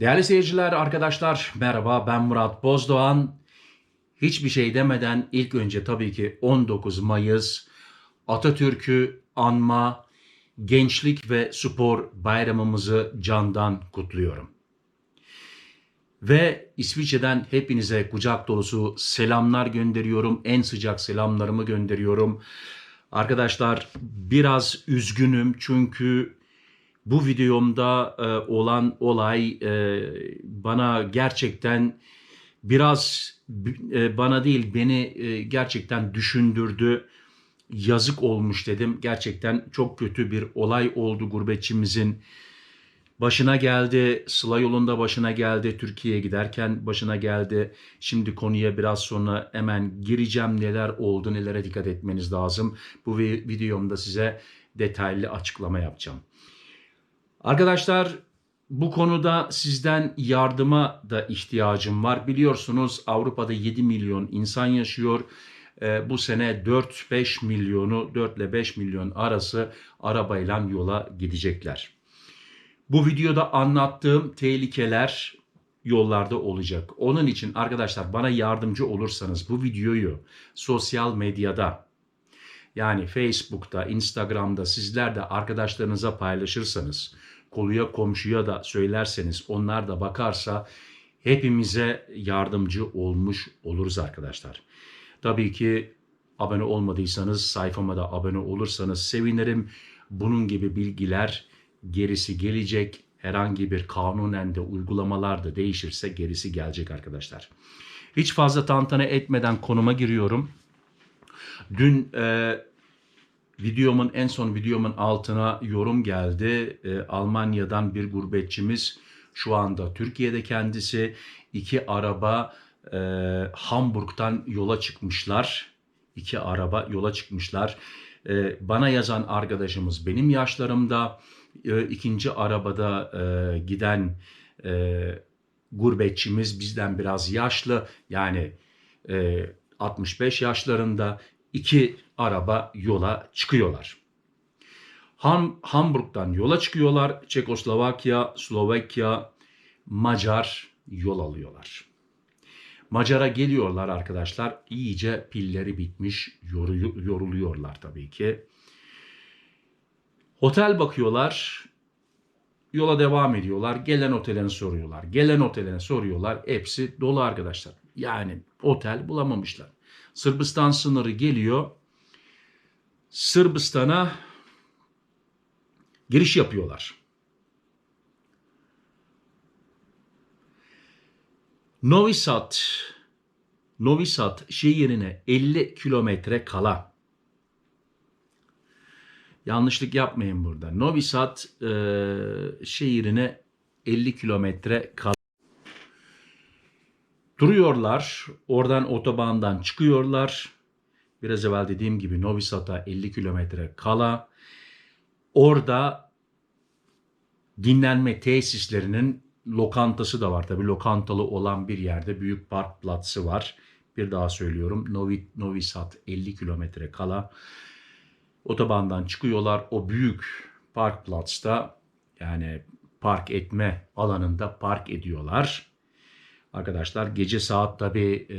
Değerli seyirciler, arkadaşlar merhaba ben Murat Bozdoğan. Hiçbir şey demeden ilk önce tabii ki 19 Mayıs Atatürk'ü anma gençlik ve spor bayramımızı candan kutluyorum. Ve İsviçre'den hepinize kucak dolusu selamlar gönderiyorum. En sıcak selamlarımı gönderiyorum. Arkadaşlar biraz üzgünüm çünkü bu videomda e, olan olay e, bana gerçekten biraz e, bana değil beni e, gerçekten düşündürdü. Yazık olmuş dedim. Gerçekten çok kötü bir olay oldu gurbetçimizin başına geldi. Sıla yolunda başına geldi. Türkiye'ye giderken başına geldi. Şimdi konuya biraz sonra hemen gireceğim. Neler oldu, nelere dikkat etmeniz lazım. Bu vi- videomda size detaylı açıklama yapacağım. Arkadaşlar bu konuda sizden yardıma da ihtiyacım var. Biliyorsunuz Avrupa'da 7 milyon insan yaşıyor. Ee, bu sene 4-5 milyonu 4 ile 5 milyon arası arabayla yola gidecekler. Bu videoda anlattığım tehlikeler yollarda olacak. Onun için arkadaşlar bana yardımcı olursanız bu videoyu sosyal medyada yani Facebook'ta, Instagram'da sizler de arkadaşlarınıza paylaşırsanız, koluya komşuya da söylerseniz, onlar da bakarsa hepimize yardımcı olmuş oluruz arkadaşlar. Tabii ki abone olmadıysanız, sayfama da abone olursanız sevinirim. Bunun gibi bilgiler gerisi gelecek. Herhangi bir kanunen de uygulamalar da değişirse gerisi gelecek arkadaşlar. Hiç fazla tantana etmeden konuma giriyorum. Dün e, videomun en son videomun altına yorum geldi. E, Almanya'dan bir gurbetçimiz şu anda Türkiye'de kendisi iki araba e, Hamburg'dan yola çıkmışlar. İki araba yola çıkmışlar. E, bana yazan arkadaşımız benim yaşlarımda. E, ikinci arabada e, giden e, gurbetçimiz bizden biraz yaşlı. Yani e, 65 yaşlarında iki araba yola çıkıyorlar. Ham, Hamburg'dan yola çıkıyorlar. Çekoslovakya, Slovakya, Macar yol alıyorlar. Macar'a geliyorlar arkadaşlar. İyice pilleri bitmiş, yoruluyorlar tabii ki. Otel bakıyorlar. Yola devam ediyorlar. Gelen otelini soruyorlar. Gelen otelini soruyorlar. Hepsi dolu arkadaşlar. Yani otel bulamamışlar. Sırbistan sınırı geliyor. Sırbistan'a giriş yapıyorlar. Novi Sad Novi Sad şehrine 50 kilometre kala. Yanlışlık yapmayın burada. Novi Sad e, şehrine 50 kilometre kala. Duruyorlar. Oradan otobandan çıkıyorlar. Biraz evvel dediğim gibi Novi Sad'a 50 kilometre kala. Orada dinlenme tesislerinin lokantası da var. Tabii lokantalı olan bir yerde büyük park platsı var. Bir daha söylüyorum. Novi, Novi Sad 50 kilometre kala. Otobandan çıkıyorlar. O büyük park platsta yani park etme alanında park ediyorlar. Arkadaşlar gece saat tabii e,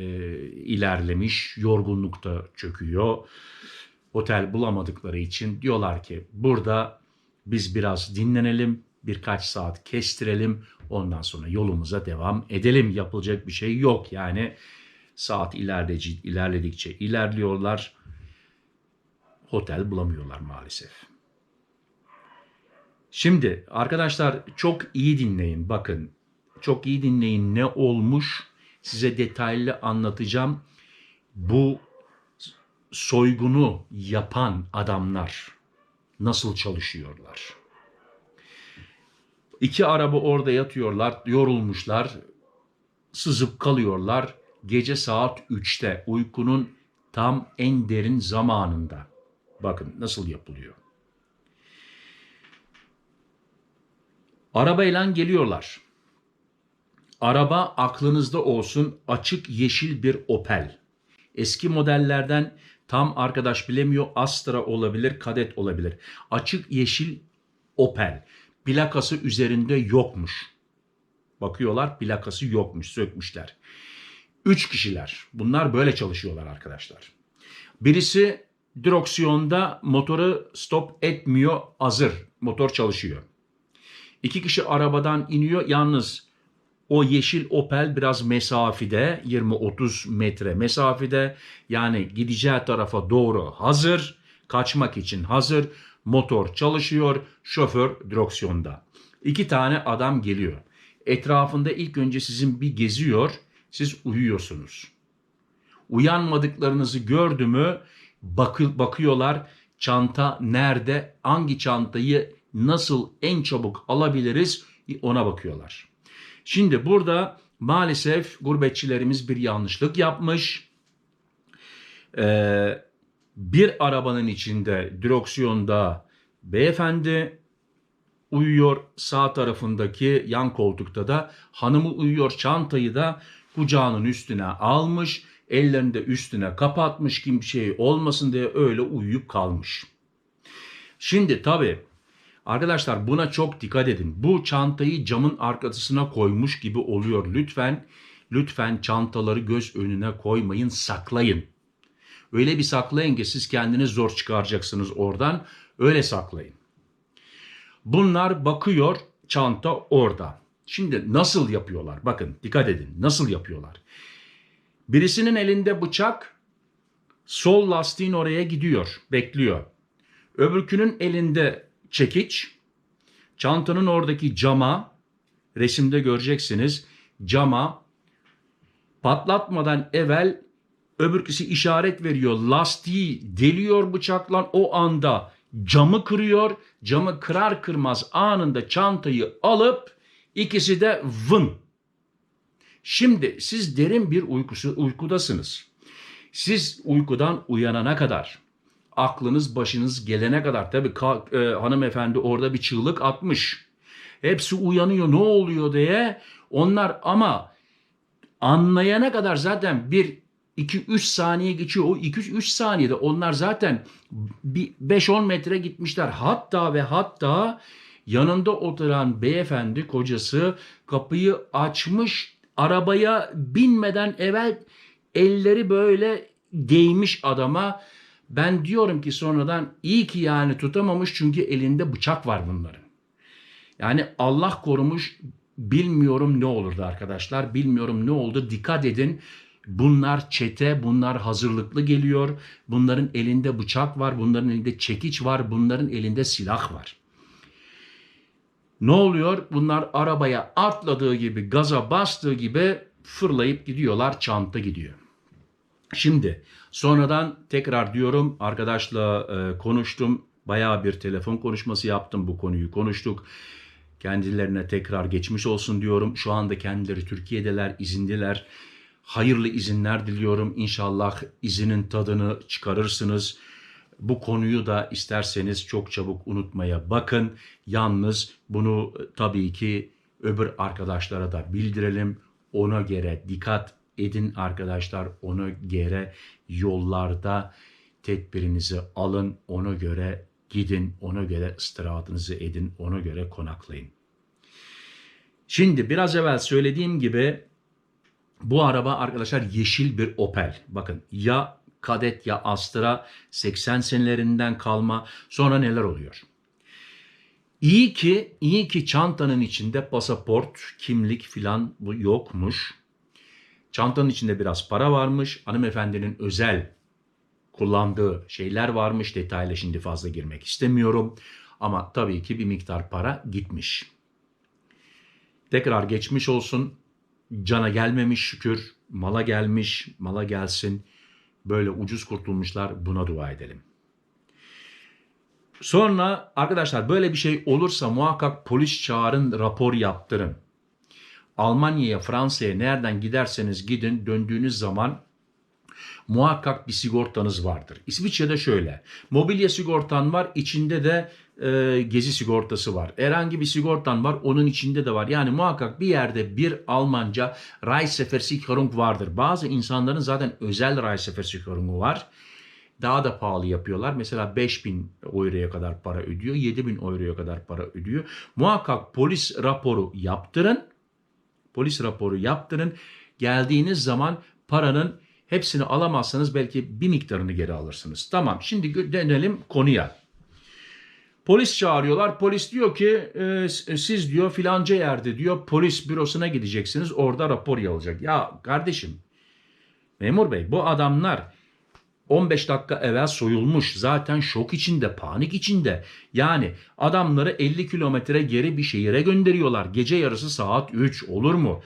ilerlemiş, yorgunluk da çöküyor. Otel bulamadıkları için diyorlar ki burada biz biraz dinlenelim, birkaç saat kestirelim, ondan sonra yolumuza devam edelim. Yapılacak bir şey yok yani saat ilerledici, ilerledikçe ilerliyorlar. Otel bulamıyorlar maalesef. Şimdi arkadaşlar çok iyi dinleyin bakın. Çok iyi dinleyin ne olmuş size detaylı anlatacağım. Bu soygunu yapan adamlar nasıl çalışıyorlar? İki araba orada yatıyorlar, yorulmuşlar, sızıp kalıyorlar. Gece saat 3'te uykunun tam en derin zamanında. Bakın nasıl yapılıyor. Arabayla geliyorlar. Araba aklınızda olsun açık yeşil bir Opel. Eski modellerden tam arkadaş bilemiyor Astra olabilir, Kadet olabilir. Açık yeşil Opel. Plakası üzerinde yokmuş. Bakıyorlar plakası yokmuş sökmüşler. Üç kişiler. Bunlar böyle çalışıyorlar arkadaşlar. Birisi direksiyonda motoru stop etmiyor hazır. Motor çalışıyor. İki kişi arabadan iniyor. Yalnız o yeşil Opel biraz mesafede 20-30 metre mesafede yani gideceği tarafa doğru hazır. Kaçmak için hazır. Motor çalışıyor. Şoför direksiyonda. İki tane adam geliyor. Etrafında ilk önce sizin bir geziyor. Siz uyuyorsunuz. Uyanmadıklarınızı gördü mü bakı, bakıyorlar çanta nerede, hangi çantayı nasıl en çabuk alabiliriz ona bakıyorlar. Şimdi burada maalesef gurbetçilerimiz bir yanlışlık yapmış. Ee, bir arabanın içinde direksiyonda beyefendi uyuyor sağ tarafındaki yan koltukta da hanımı uyuyor çantayı da kucağının üstüne almış ellerini de üstüne kapatmış kim şey olmasın diye öyle uyuyup kalmış. Şimdi tabi arkadaşlar buna çok dikkat edin. Bu çantayı camın arkasına koymuş gibi oluyor. Lütfen lütfen çantaları göz önüne koymayın saklayın. Öyle bir saklayın ki siz kendiniz zor çıkaracaksınız oradan. Öyle saklayın. Bunlar bakıyor çanta orada. Şimdi nasıl yapıyorlar? Bakın dikkat edin. Nasıl yapıyorlar? Birisinin elinde bıçak sol lastiğin oraya gidiyor, bekliyor. Öbürkünün elinde çekiç, çantanın oradaki cama, resimde göreceksiniz, cama patlatmadan evvel öbürküsü işaret veriyor. Lastiği deliyor bıçakla o anda camı kırıyor. Camı kırar kırmaz anında çantayı alıp ikisi de vın Şimdi siz derin bir uykusu, uykudasınız. Siz uykudan uyanana kadar, aklınız başınız gelene kadar tabii e, hanımefendi orada bir çığlık atmış. Hepsi uyanıyor ne oluyor diye. Onlar ama anlayana kadar zaten bir 2-3 saniye geçiyor. O 2-3 saniyede onlar zaten 5-10 metre gitmişler. Hatta ve hatta yanında oturan beyefendi kocası kapıyı açmış arabaya binmeden evvel elleri böyle değmiş adama. Ben diyorum ki sonradan iyi ki yani tutamamış çünkü elinde bıçak var bunların. Yani Allah korumuş bilmiyorum ne olurdu arkadaşlar. Bilmiyorum ne oldu. Dikkat edin. Bunlar çete, bunlar hazırlıklı geliyor. Bunların elinde bıçak var, bunların elinde çekiç var, bunların elinde silah var. Ne oluyor? Bunlar arabaya atladığı gibi, gaza bastığı gibi fırlayıp gidiyorlar, çanta gidiyor. Şimdi sonradan tekrar diyorum arkadaşla e, konuştum. Bayağı bir telefon konuşması yaptım. Bu konuyu konuştuk. Kendilerine tekrar geçmiş olsun diyorum. Şu anda kendileri Türkiye'deler, izindiler. Hayırlı izinler diliyorum. İnşallah izinin tadını çıkarırsınız. Bu konuyu da isterseniz çok çabuk unutmaya bakın. Yalnız bunu e, tabii ki öbür arkadaşlara da bildirelim. Ona göre dikkat edin arkadaşlar. Ona göre yollarda tedbirinizi alın. Ona göre gidin. Ona göre istirahatınızı edin. Ona göre konaklayın. Şimdi biraz evvel söylediğim gibi bu araba arkadaşlar yeşil bir Opel. Bakın ya Kadet ya Astra 80 senelerinden kalma. Sonra neler oluyor? İyi ki, iyi ki çantanın içinde pasaport, kimlik filan yokmuş. Çantanın içinde biraz para varmış. Hanımefendinin özel kullandığı şeyler varmış. Detayla şimdi fazla girmek istemiyorum. Ama tabii ki bir miktar para gitmiş. Tekrar geçmiş olsun. Cana gelmemiş şükür. Mala gelmiş. Mala gelsin böyle ucuz kurtulmuşlar buna dua edelim. Sonra arkadaşlar böyle bir şey olursa muhakkak polis çağırın, rapor yaptırın. Almanya'ya, Fransa'ya nereden giderseniz gidin döndüğünüz zaman muhakkak bir sigortanız vardır. İsviçre'de şöyle. Mobilya sigortan var, içinde de e, gezi sigortası var. Herhangi bir sigortan var, onun içinde de var. Yani muhakkak bir yerde bir Almanca Reiseversicherung vardır. Bazı insanların zaten özel Reiseversicherung'u var. Daha da pahalı yapıyorlar. Mesela 5000 euroya kadar para ödüyor, 7000 euroya kadar para ödüyor. Muhakkak polis raporu yaptırın. Polis raporu yaptırın. Geldiğiniz zaman paranın hepsini alamazsanız belki bir miktarını geri alırsınız. Tamam şimdi dönelim konuya. Polis çağırıyorlar. Polis diyor ki e, s- siz diyor filanca yerde diyor polis bürosuna gideceksiniz. Orada rapor yazılacak. Ya kardeşim memur bey bu adamlar 15 dakika evvel soyulmuş. Zaten şok içinde, panik içinde. Yani adamları 50 kilometre geri bir şehire gönderiyorlar. Gece yarısı saat 3 olur mu?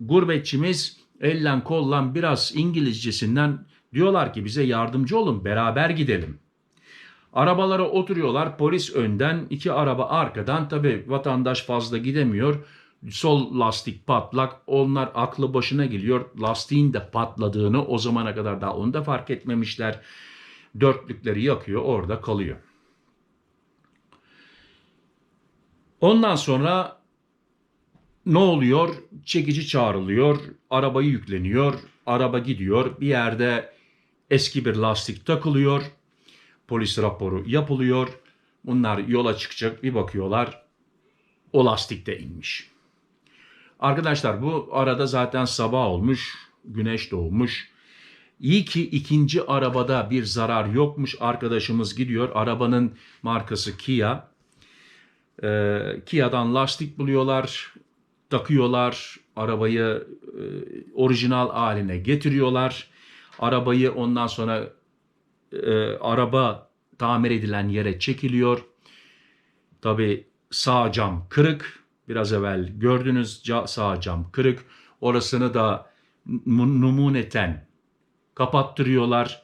Gurbetçimiz ellen kollan biraz İngilizcesinden diyorlar ki bize yardımcı olun beraber gidelim. Arabalara oturuyorlar polis önden iki araba arkadan tabi vatandaş fazla gidemiyor. Sol lastik patlak onlar aklı başına geliyor. Lastiğin de patladığını o zamana kadar daha onu da fark etmemişler. Dörtlükleri yakıyor orada kalıyor. Ondan sonra ne oluyor? Çekici çağrılıyor, arabayı yükleniyor, araba gidiyor. Bir yerde eski bir lastik takılıyor. Polis raporu yapılıyor. Bunlar yola çıkacak bir bakıyorlar. O lastik de inmiş. Arkadaşlar bu arada zaten sabah olmuş. Güneş doğmuş. İyi ki ikinci arabada bir zarar yokmuş. Arkadaşımız gidiyor. Arabanın markası Kia. Ee, Kia'dan lastik buluyorlar. Takıyorlar. Arabayı e, orijinal haline getiriyorlar. Arabayı ondan sonra e, araba tamir edilen yere çekiliyor. Tabi sağ cam kırık. Biraz evvel gördünüz sağ cam kırık. Orasını da num- numuneten kapattırıyorlar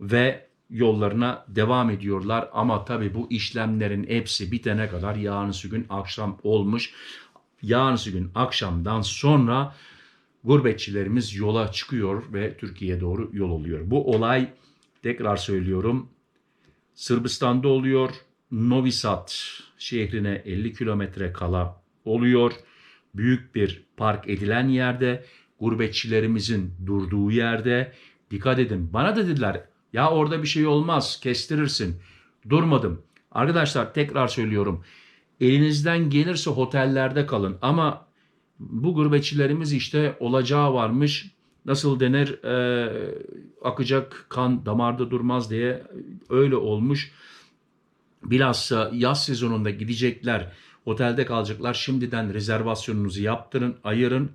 ve yollarına devam ediyorlar. Ama tabi bu işlemlerin hepsi bitene kadar yarınsı gün akşam olmuş. Yarınsı gün akşamdan sonra gurbetçilerimiz yola çıkıyor ve Türkiye'ye doğru yol oluyor. Bu olay tekrar söylüyorum Sırbistan'da oluyor. Novi Sad şehrine 50 kilometre kala oluyor. Büyük bir park edilen yerde, gurbetçilerimizin durduğu yerde. Dikkat edin. Bana da dediler ya orada bir şey olmaz kestirirsin. Durmadım. Arkadaşlar tekrar söylüyorum. Elinizden gelirse otellerde kalın ama bu gurbetçilerimiz işte olacağı varmış. Nasıl denir e, akacak kan damarda durmaz diye öyle olmuş. Bilhassa yaz sezonunda gidecekler, otelde kalacaklar. Şimdiden rezervasyonunuzu yaptırın, ayırın.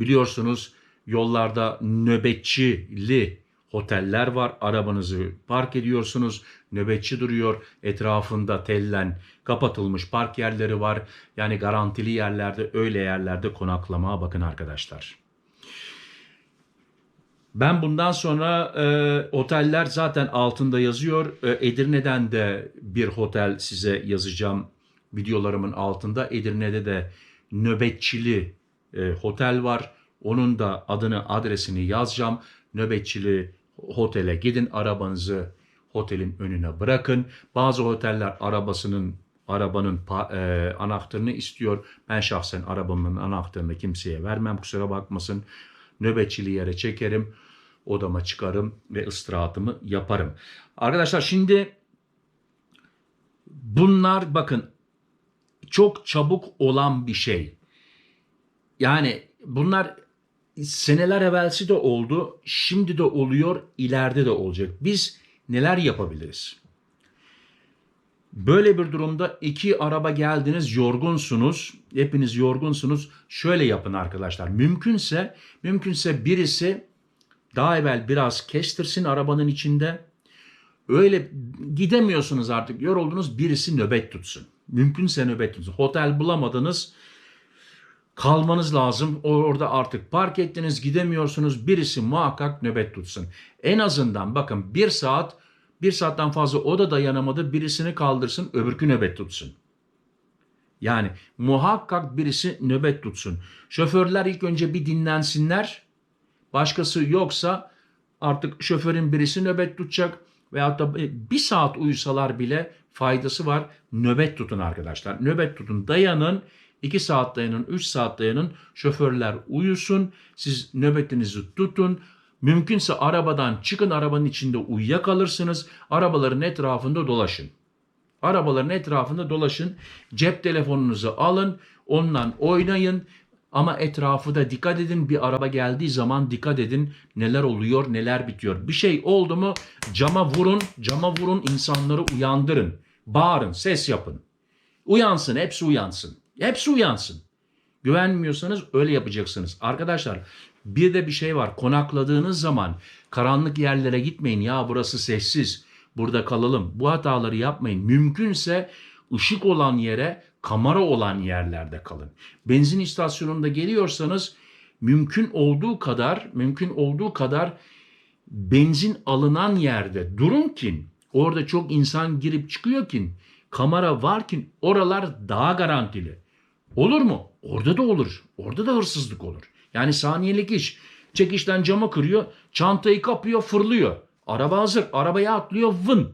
Biliyorsunuz yollarda nöbetçili oteller var. Arabanızı park ediyorsunuz. Nöbetçi duruyor. Etrafında tellen kapatılmış park yerleri var. Yani garantili yerlerde öyle yerlerde konaklamaya bakın arkadaşlar. Ben bundan sonra e, oteller zaten altında yazıyor. E, Edirne'den de bir otel size yazacağım videolarımın altında. Edirne'de de nöbetçili e, otel var. Onun da adını adresini yazacağım. Nöbetçili otele gidin arabanızı otelin önüne bırakın. Bazı oteller arabasının arabanın e, anahtarını istiyor. Ben şahsen arabamın anahtarını kimseye vermem kusura bakmasın. Nöbetçili yere çekerim. Odama çıkarım ve istirahatımı yaparım. Arkadaşlar şimdi bunlar bakın çok çabuk olan bir şey. Yani bunlar seneler evvelsi de oldu, şimdi de oluyor, ileride de olacak. Biz neler yapabiliriz? Böyle bir durumda iki araba geldiniz, yorgunsunuz. Hepiniz yorgunsunuz. Şöyle yapın arkadaşlar. Mümkünse, mümkünse birisi daha evvel biraz kestirsin arabanın içinde. Öyle gidemiyorsunuz artık, yoruldunuz. Birisi nöbet tutsun. Mümkünse nöbet tutsun. Otel bulamadınız kalmanız lazım. Orada artık park ettiniz gidemiyorsunuz. Birisi muhakkak nöbet tutsun. En azından bakın bir saat bir saatten fazla o da dayanamadı. Birisini kaldırsın öbürkü nöbet tutsun. Yani muhakkak birisi nöbet tutsun. Şoförler ilk önce bir dinlensinler. Başkası yoksa artık şoförün birisi nöbet tutacak. Veyahut da bir saat uyusalar bile faydası var. Nöbet tutun arkadaşlar. Nöbet tutun dayanın. 2 saat dayanın, 3 saat dayanın. Şoförler uyusun. Siz nöbetinizi tutun. Mümkünse arabadan çıkın arabanın içinde uyuyakalırsınız. Arabaların etrafında dolaşın. Arabaların etrafında dolaşın. Cep telefonunuzu alın. Ondan oynayın. Ama etrafı da dikkat edin. Bir araba geldiği zaman dikkat edin neler oluyor, neler bitiyor. Bir şey oldu mu cama vurun, cama vurun, insanları uyandırın. Bağırın, ses yapın. Uyansın, hepsi uyansın. Hepsi uyansın. Güvenmiyorsanız öyle yapacaksınız. Arkadaşlar bir de bir şey var. Konakladığınız zaman karanlık yerlere gitmeyin. Ya burası sessiz. Burada kalalım. Bu hataları yapmayın. Mümkünse ışık olan yere, kamera olan yerlerde kalın. Benzin istasyonunda geliyorsanız mümkün olduğu kadar, mümkün olduğu kadar benzin alınan yerde durun ki orada çok insan girip çıkıyor ki kamera var ki oralar daha garantili. Olur mu? Orada da olur. Orada da hırsızlık olur. Yani saniyelik iş. Çekişten camı kırıyor, çantayı kapıyor, fırlıyor. Araba hazır, arabaya atlıyor, vın.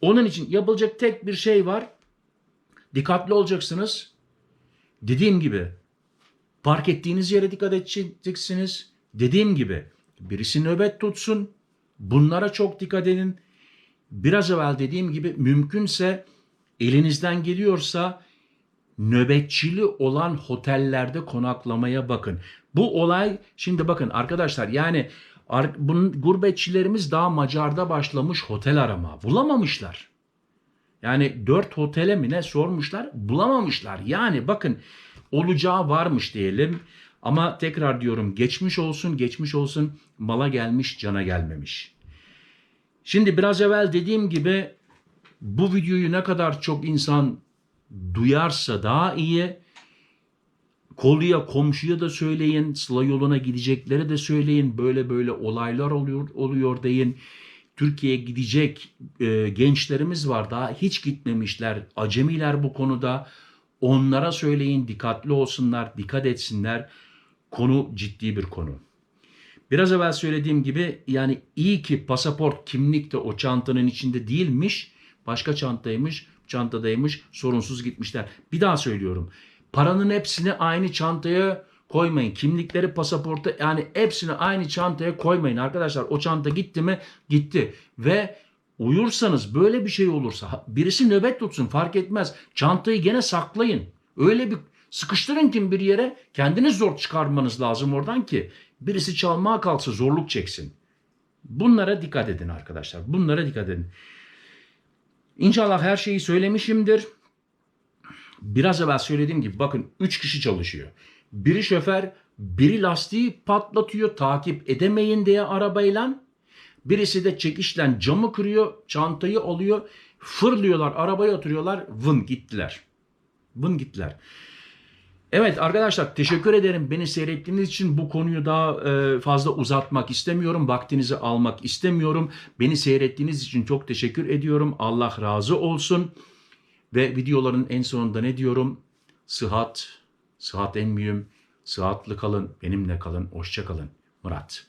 Onun için yapılacak tek bir şey var. Dikkatli olacaksınız. Dediğim gibi park ettiğiniz yere dikkat edeceksiniz. Dediğim gibi birisi nöbet tutsun. Bunlara çok dikkat edin. Biraz evvel dediğim gibi mümkünse elinizden geliyorsa nöbetçili olan otellerde konaklamaya bakın. Bu olay şimdi bakın arkadaşlar yani bunun gurbetçilerimiz daha Macar'da başlamış otel arama. Bulamamışlar. Yani dört otele mi ne sormuşlar bulamamışlar. Yani bakın olacağı varmış diyelim. Ama tekrar diyorum geçmiş olsun geçmiş olsun mala gelmiş cana gelmemiş. Şimdi biraz evvel dediğim gibi bu videoyu ne kadar çok insan duyarsa daha iyi. Koluya komşuya da söyleyin. Sıla yoluna gideceklere de söyleyin. Böyle böyle olaylar oluyor, oluyor deyin. Türkiye'ye gidecek e, gençlerimiz var daha hiç gitmemişler. Acemiler bu konuda. Onlara söyleyin dikkatli olsunlar, dikkat etsinler. Konu ciddi bir konu. Biraz evvel söylediğim gibi yani iyi ki pasaport kimlik de o çantanın içinde değilmiş. Başka çantaymış, çantadaymış. Sorunsuz gitmişler. Bir daha söylüyorum. Paranın hepsini aynı çantaya koymayın. Kimlikleri, pasaportu yani hepsini aynı çantaya koymayın arkadaşlar. O çanta gitti mi? Gitti. Ve uyursanız böyle bir şey olursa birisi nöbet tutsun fark etmez. Çantayı gene saklayın. Öyle bir sıkıştırın ki bir yere kendiniz zor çıkarmanız lazım oradan ki birisi çalmaya kalksa zorluk çeksin. Bunlara dikkat edin arkadaşlar. Bunlara dikkat edin. İnşallah her şeyi söylemişimdir. Biraz evvel söylediğim gibi bakın 3 kişi çalışıyor. Biri şoför, biri lastiği patlatıyor takip edemeyin diye arabayla. Birisi de çekişten camı kırıyor, çantayı alıyor, fırlıyorlar, arabaya oturuyorlar, vın gittiler. Vın gittiler. Evet arkadaşlar teşekkür ederim beni seyrettiğiniz için bu konuyu daha e, fazla uzatmak istemiyorum. Vaktinizi almak istemiyorum. Beni seyrettiğiniz için çok teşekkür ediyorum. Allah razı olsun. Ve videoların en sonunda ne diyorum? Sıhhat, sıhhat en mühim, sıhhatlı kalın, benimle kalın, hoşça kalın. Murat.